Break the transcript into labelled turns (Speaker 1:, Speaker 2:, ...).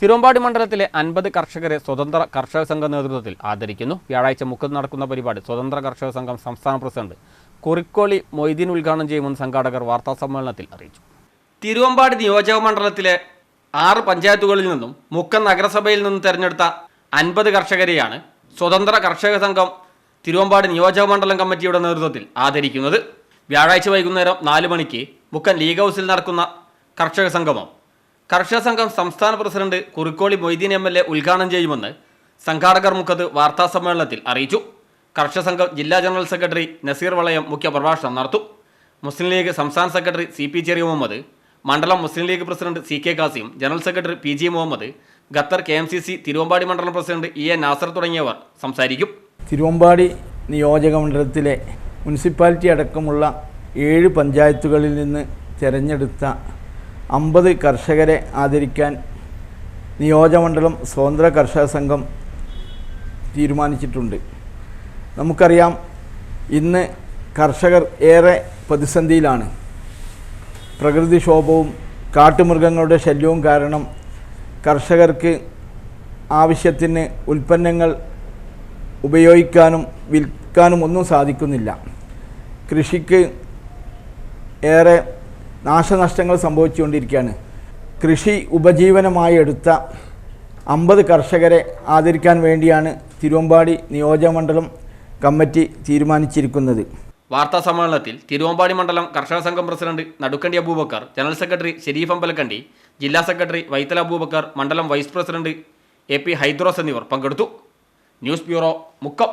Speaker 1: തിരുവമ്പാടി മണ്ഡലത്തിലെ അൻപത് കർഷകരെ സ്വതന്ത്ര കർഷക സംഘ നേതൃത്വത്തിൽ ആദരിക്കുന്നു. വ്യാഴാഴ്ച മുക്കത്ത് നടക്കുന്ന പരിപാടി സ്വതന്ത്ര കർഷക സംഘം സംസ്ഥാന പ്രസിഡന്റ് കുറിക്കോളി മൊയ്തീൻ ഉദ്ഘാടനം ചെയ്യുമെന്ന് സംഘാടകർ വാർത്താസമ്മേളനത്തിൽ അറിയിച്ചു. തിരുവമ്പാടി നിയോജക മണ്ഡലത്തിലെ ആറ് പഞ്ചായത്തുകളിൽ നിന്നും മുക്കം നഗരസഭയിൽ നിന്നും തെരഞ്ഞെടുത്ത അൻപത് കർഷകരെയാണ് സ്വതന്ത്ര കർഷക സംഘം തിരുവമ്പാടി നിയോജക മണ്ഡലം കമ്മിറ്റിയുടെ നേതൃത്വത്തിൽ ആദരിക്കുന്നത്. വ്യാഴാഴ്ച വൈകുന്നേരം നാല് മണിക്ക് മുക്കം ലീഗ് ഹൗസിൽ നടക്കുന്ന കർഷക സംഗമം കർഷക സംഘം സംസ്ഥാന president Kurikkoli Moideen M L A ഉദ്ഘാടനം ചെയ്യുമെന്ന് സംഘാടകർ മുഖത്ത് വാർത്താസമ്മേളനത്തിൽ അറിയിച്ചു. കർഷക സംഘം ജില്ലാ ജനറൽ സെക്രട്ടറി നസീർ വളയം മുഖ്യ പ്രഭാഷണം നടത്തും. മുസ്ലിം ലീഗ് സംസ്ഥാന secretary C P Cheriya Muhammad മണ്ഡലം Muslim League president C K Kasim general secretary P G Muhammad Qatar K M C C Thiruvambady മണ്ഡലം പ്രസിഡന്റ് ഇ എ നാസർ തുടങ്ങിയവർ സംസാരിക്കും.
Speaker 2: തിരുവമ്പാടി നിയോജക മണ്ഡലത്തിലെ മുനിസിപ്പാലിറ്റി അടക്കമുള്ള ഏഴ് പഞ്ചായത്തുകളിൽ നിന്ന് തിരഞ്ഞെടുത്ത അമ്പത് കർഷകരെ ആദരിക്കാൻ നിയോജകമണ്ഡലം സ്വതന്ത്ര കർഷക സംഘം തീരുമാനിച്ചിട്ടുണ്ട്. നമുക്കറിയാം ഇന്ന് കർഷകർ ഏറെ പ്രതിസന്ധിയിലാണ്. പ്രകൃതിക്ഷോഭവും കാട്ടുമൃഗങ്ങളുടെ ശല്യവും കാരണം കർഷകർക്ക് ആവശ്യത്തിന് ഉൽപ്പന്നങ്ങൾ ഉപയോഗിക്കാനും വിൽക്കാനും ഒന്നും സാധിക്കുന്നില്ല. കൃഷിക്ക് ഏറെ നാശനഷ്ടങ്ങൾ സംഭവിച്ചുകൊണ്ടിരിക്കുകയാണ്. കൃഷി ഉപജീവനമായി എടുത്ത അമ്പത് കർഷകരെ ആദരിക്കാൻ വേണ്ടിയാണ് തിരുവമ്പാടി നിയോജകമണ്ഡലം കമ്മിറ്റി തീരുമാനിച്ചിരിക്കുന്നത്.
Speaker 1: വാർത്താ സമ്മേളനത്തിൽ തിരുവമ്പാടി മണ്ഡലം കർഷക സംഘം president Nadukkandi Abubacker general secretary Sharif Ambalakandi ജില്ലാ സെക്രട്ടറി വൈത്തല അബൂബക്കർ മണ്ഡലം vice president A P Hydros എന്നിവർ പങ്കെടുത്തു. News bureau Mukkam.